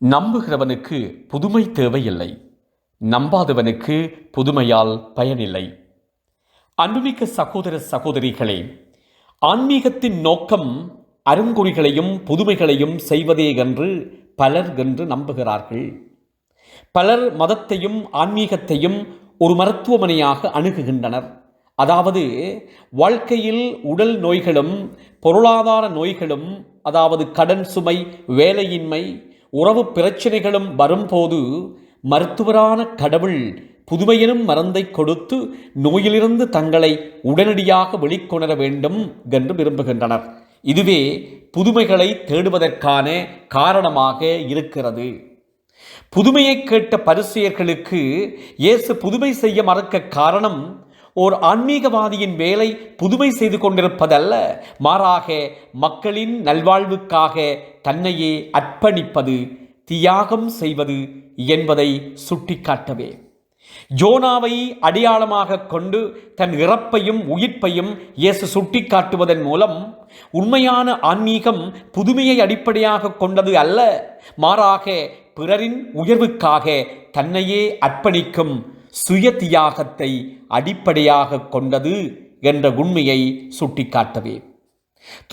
நம்புகிறவனுக்கு புதுமை தேவையில்லை. நம்பாதவனுக்கு புதுமையால் பயனில்லை. அன்புமிக்க சகோதர சகோதரிகளே ஆன்மீகத்தின் நோக்கம் அருங்குறிகளையும் புதுமைகளையும் செய்வதே என்று பலர் என்று நம்புகிறார்கள். பலர் மதத்தையும் ஆன்மீகத்தையும் ஒரு மருத்துவமனையாக அணுகுகின்றனர். அதாவது வாழ்க்கையில் உடல் நோய்களும் பொருளாதார நோய்களும் அதாவது கடன் சுமை வேலையின்மை உறவு பிரச்சனைகளும் வரும்போது மருத்துவரான கடவுள் புதுமையினும் மருந்தை கொடுத்து நோயிலிருந்து தங்களை உடனடியாக வெளிக்கொணர வேண்டும் என்று விரும்புகின்றனர். இதுவே புதுமைகளை தேடுவதற்கான காரணமாக இருக்கிறது. புதுமையை கேட்ட பரிசெயர்களுக்கு இயேசு புதுமை செய்ய மறக்க காரணம் ஓர் ஆன்மீகவாதியின் வேலை புதுமை செய்து கொண்டிருப்பதல்ல மாறாக மக்களின் நல்வாழ்வுக்காக தன்னையே அர்ப்பணிப்பது தியாகம் செய்வது என்பதை சுட்டிக்காட்டவே. ஜோனாவை அடையாளமாக கொண்டு தன் இறப்பையும் உயிர்ப்பையும் இயேசு சுட்டிக்காட்டுவதன் மூலம் உண்மையான ஆன்மீகம் புதுமையை அடிப்படையாக கொண்டது அல்ல. மாறாக பிறரின் உயர்வுக்காக தன்னையே அர்ப்பணிக்கும் சுய தியாகத்தை அடிப்படையாக கொண்டது என்ற உண்மையை சுட்டிக்காட்டவே.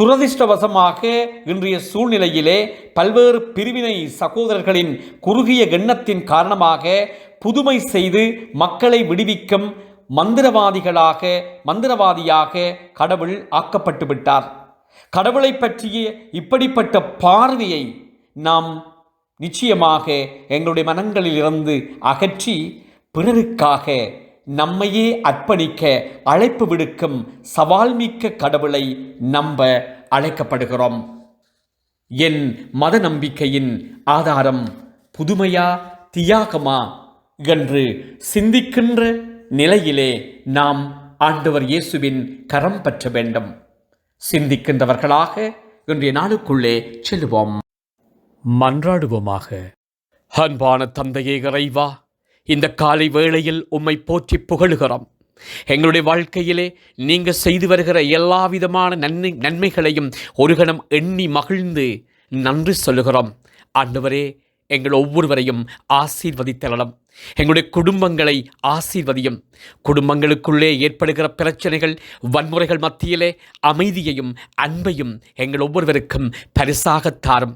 துரதிர்ஷ்டவசமாக இன்றைய சூழ்நிலையிலே பல்வேறு பிரிவினை சகோதரர்களின் குறுகிய எண்ணத்தின் காரணமாக புதுமை செய்து மக்களை விடுவிக்கும் மந்திரவாதிகளாக மந்திரவாதியாக கடவுள் ஆக்கப்பட்டு விட்டார். கடவுளை பற்றிய இப்படிப்பட்ட பார்வையை நாம் நிச்சயமாக எங்களுடைய மனங்களில் இருந்து அகற்றி பிறருக்காக நம்மையே அர்ப்பணிக்க அழைப்பு விடுக்கும் சவால்மிக்க கடவுளை நம்ப அழைக்கப்படுகிறோம். என் மத நம்பிக்கையின் ஆதாரம் புதுமையா தியாகமா என்று சிந்திக்கின்ற நிலையிலே நாம் ஆண்டவர் இயேசுவின் கரம் பற்ற வேண்டும். சிந்திக்கின்றவர்களாக இன்றைய நாளுக்குள்ளே செல்வோம் மன்றாடுவோமாக. அன்பான தந்தையே இறைவா இந்த காலை வேளையில் உம்மை போற்றி புகழுகிறோம். எங்களுடைய வாழ்க்கையிலே நீங்கள் செய்து வருகிற எல்லா விதமான நன்மை நன்மைகளையும் ஒரு கணம் எண்ணி மகிழ்ந்து நன்றி சொல்லுகிறோம். ஆண்டவரே எங்கள் ஒவ்வொருவரையும் ஆசீர்வதித்தரலாம். எங்களுடைய குடும்பங்களை ஆசீர்வதியும். குடும்பங்களுக்குள்ளே ஏற்படுகிற பிரச்சனைகள் வன்முறைகள் மத்தியிலே அமைதியையும் அன்பையும் எங்கள் ஒவ்வொருவருக்கும் பரிசாக தாரும்.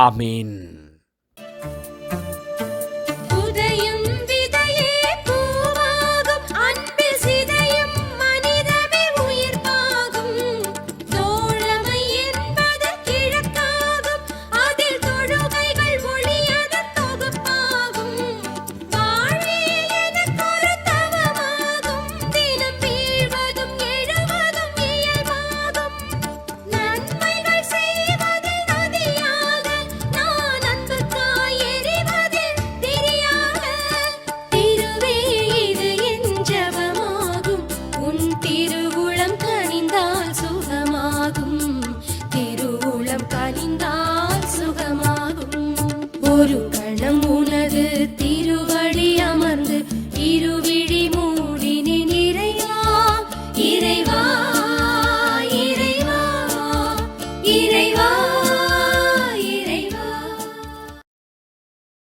Amen. கனிந்தால் சுகமாகும் ஒரு